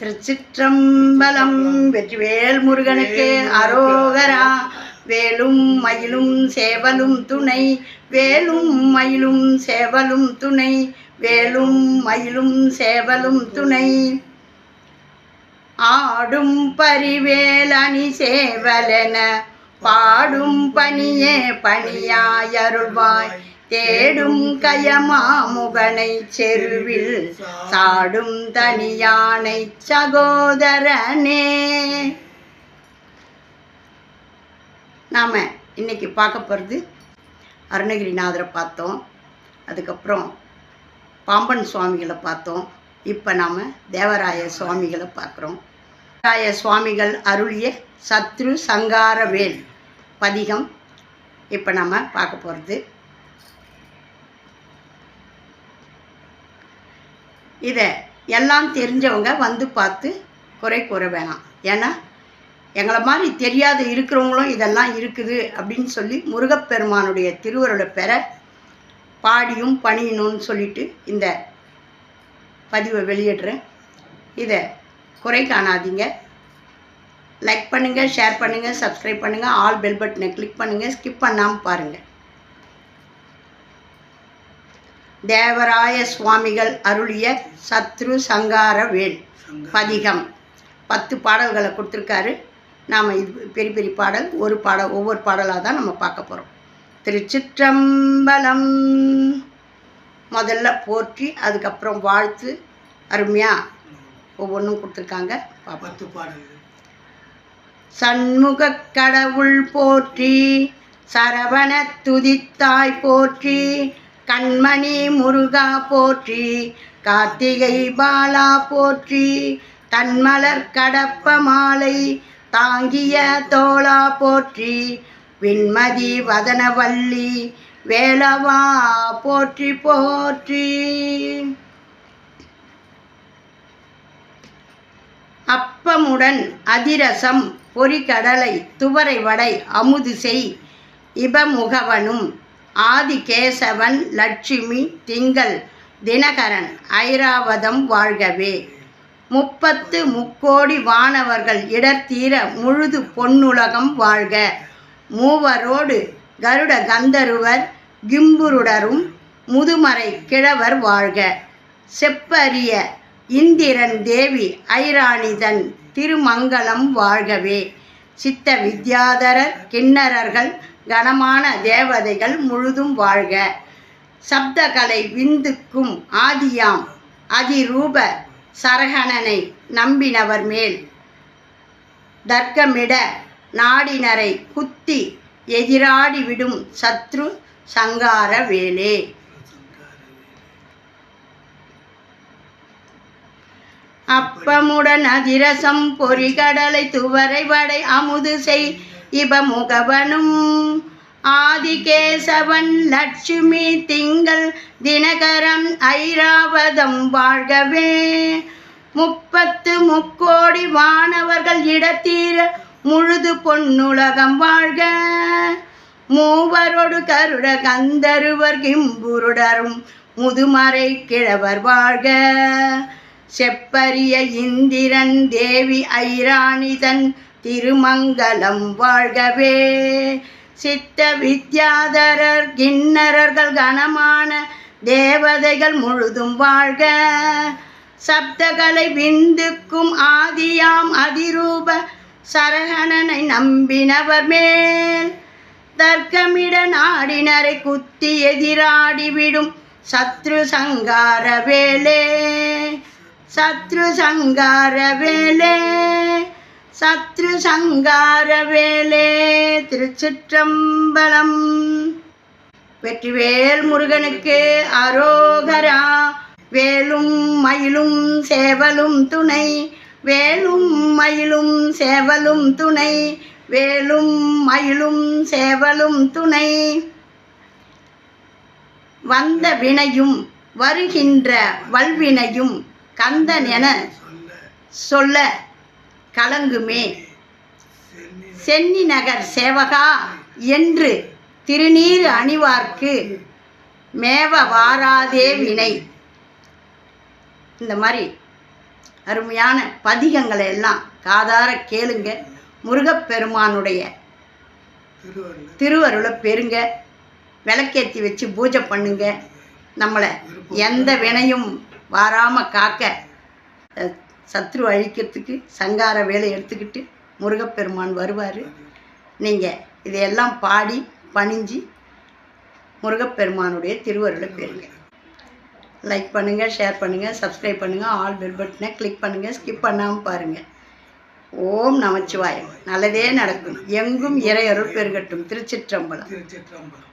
திருச்சிற்றம்பலம் வெற்றிவேல் முருகனுக்கு அரோகரா. வேலும் மயிலும் சேவலும் துணை. வேலும் மயிலும் சேவலும் துணை. வேலும் மயிலும் சேவலும் துணை. ஆடும் பரிவேல் அணி சேவலென. பாடும் பணியே பணியாயருள்வாய். தேடும் கயமாமுகனை செருவில் சாடும் தனியானை சகோதரனே. நாம் இன்னைக்கு பார்க்க போகிறது அருணகிரிநாதரை பார்த்தோம். அதுக்கப்புறம் பாம்பன் சுவாமிகளை பார்த்தோம். இப்போ நாம் தேவராய சுவாமிகளை பார்க்குறோம். தேவராய சுவாமிகள் அருளிய சத்ரு சங்காரவேல் பதிகம் இப்போ நம்ம பார்க்க போகிறது இதை எல்லாம் தெரிஞ்சவங்க வந்து பார்த்து குறை கூற வேணாம். ஏன்னா எங்களை மாதிரி தெரியாத இருக்கிறவங்களும் இதெல்லாம் இருக்குது அப்படின்னு சொல்லி முருகப்பெருமானுடைய திருவருளை பெற பாடியும் பணியணும்னு சொல்லிட்டு இந்த பதிவை வெளியிடுறேன். இதை குறை காணாதீங்க. லைக் பண்ணுங்கள் ஷேர் பண்ணுங்கள் சப்ஸ்கிரைப் பண்ணுங்கள் ஆல் பெல் பட்டனை கிளிக் பண்ணுங்கள் ஸ்கிப் பண்ணாமல் பாருங்கள் தேவராய சுவாமிகள் அருளிய சத்ரு சங்கார வேல் பதிகம். பத்து பாடல்களை கொடுத்துருக்காரு. நாம் இது பெரிய பெரிய பாடல் ஒரு பாடல் ஒவ்வொரு பாடலாக தான் நம்ம பார்க்க போகிறோம் திருச்சிற்றம்பலம் முதல்ல போற்றி அதுக்கப்புறம் வாழ்த்து. அருமையாக ஒவ்வொன்றும் கொடுத்துருக்காங்க. பத்து பாடல்கள் சண்முகக் கடவுள் போற்றி சரவண துதித்தாய் போற்றி கண்மணி முருகா போற்றி கார்த்திகை பாலா போற்றி தன்மலர் கடப்ப மாலை தாங்கிய தோளா போற்றி விண்மதி வதனவல்லி வேலவா போற்றி போற்றி. அப்பமுடன் அதிரசம் பொரிகடலை துவரை வடை அமுது செய் இபமுகவனும் ஆதிகேசவன் லட்சுமி திங்கள் தினகரன் ஐராவதம் வாழ்கவே. முப்பத்து முக்கோடி வானவர்கள் இடர்த்தீர முழுது பொன்னுலகம் வாழ்க. மூவரோடு கருட கந்தருவர் கிம்புருடரும் முதுமறை கிழவர் வாழ்க. செப்பரிய இந்திரன் தேவி ஐராணிதன் திருமங்கலம் வாழ்கவே. சித்த வித்யாதரர் கிண்ணறர்கள் கனமான தேவதைகள் முழுதும் வாழ்க. சப்தகலை விந்துக்கும் ஆதியாம் அதிரூப சரகணனை நம்பினவர் மேல். தர்க்கமிட நாடினரை குத்தி எதிராடி விடும் சத்ரு சங்கார வேலே. அப்பமுடன் அதிரசம் பொறிகடலை துவரை வடை அமுது செய். இவமுகவனும் ஆதிகேசவன் லட்சுமி திங்கள் தினகரம் ஐராவதம் வாழ்கவே. முப்பத்து முக்கோடி வானவர்கள் இடத்தீர முழுது பொன்னுலகம் வாழ்க. மூவரோடு கருட கந்தருவர் கிம்புருடரும் முதுமறை கிழவர் வாழ்க. செப்பரிய இந்திரன் தேவி ஐராணிதன் திருமங்கலம் வாழ்கவே. சித்த வித்யாதரர் கிண்ணரர்கள் கனமான தேவதைகள் முழுதும் வாழ்க. சப்தகலை விந்துக்கும் ஆதியாம் அதிரூப சரகணனை நம்பினவர் மேல். தர்க்கமிட நாடினரை குத்தி எதிராடிவிடும் சத்ரு சங்கார வேலே. சத்ரு சங்கார வேலே. சத்ரு சங்கார வேலே திருச்சிற்றம்பலம். வெற்றிவேல் முருகனுக்கு அரோகரா வேலும் மயிலும் சேவலும் துணை. வேலும் மயிலும் சேவலும் துணை வேலும் மயிலும் சேவலும் துணை. வந்த வினையும் வருகின்ற வல்வினையும் கந்தன் என சொல்ல சொல்ல கலங்குமே. சென்னி நகர் சேவகா என்று திருநீர் அணிவார்க்கு மேவ வாராதே வினை. இந்த மாதிரி அருமையான பதிகங்களை எல்லாம் காதார கேளுங்க. முருகப்பெருமானுடைய திருவருளை பெறுங்க. விளக்கேற்றி வச்சு பூஜை பண்ணுங்க. நம்மளை எந்த வினையும் வாராமல் காக்க சத்ரு அழிக்கிறதுக்கு சங்கார வேலை எடுத்துக்கிட்டு முருகப்பெருமான் வருவார். நீங்கள் இதையெல்லாம் பாடி பணிஞ்சு முருகப்பெருமானுடைய திருவருளை பெறுங்க. லைக் பண்ணுங்கள் ஷேர் பண்ணுங்கள் சப்ஸ்கிரைப் பண்ணுங்கள் ஆல் பெல் பட்டனை கிளிக் பண்ணுங்கள் ஸ்கிப் பண்ணாமல் பாருங்கள் ஓம் நமச்சிவாயம். நல்லதே நடக்கும். எங்கும் இறையருள் பெருகட்டும். திருச்சிற்றம்பலம். திருச்சிற்றம்பலம்.